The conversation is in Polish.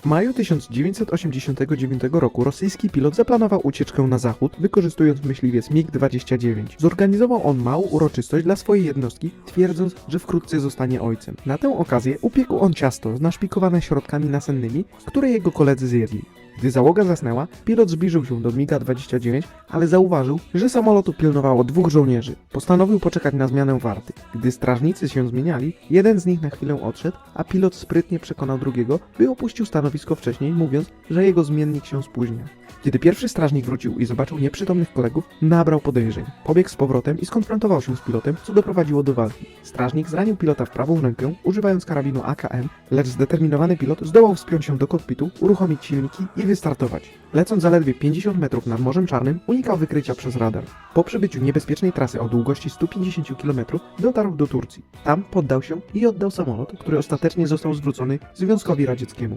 W maju 1989 roku rosyjski pilot zaplanował ucieczkę na zachód, wykorzystując myśliwiec MiG-29. Zorganizował on małą uroczystość dla swojej jednostki, twierdząc, że wkrótce zostanie ojcem. Na tę okazję upiekł on ciasto naszpikowane środkami nasennymi, które jego koledzy zjedli. Gdy załoga zasnęła, pilot zbliżył się do MiGa-29, ale zauważył, że samolotu pilnowało dwóch żołnierzy. Postanowił poczekać na zmianę warty. Gdy strażnicy się zmieniali, jeden z nich na chwilę odszedł, a pilot sprytnie przekonał drugiego, by opuścił stanowisko wcześniej, mówiąc, że jego zmiennik się spóźnia. Kiedy pierwszy strażnik wrócił i zobaczył nieprzytomnych kolegów, nabrał podejrzeń. Pobiegł z powrotem i skonfrontował się z pilotem, co doprowadziło do walki. Strażnik zranił pilota w prawą rękę, używając karabinu AKM, lecz zdeterminowany pilot zdołał wspiąć się do kokpitu, uruchomić silniki i wystartować. Lecąc zaledwie 50 metrów nad Morzem Czarnym, unikał wykrycia przez radar. Po przebyciu niebezpiecznej trasy o długości 150 km dotarł do Turcji. Tam poddał się i oddał samolot, który ostatecznie został zwrócony Związkowi Radzieckiemu.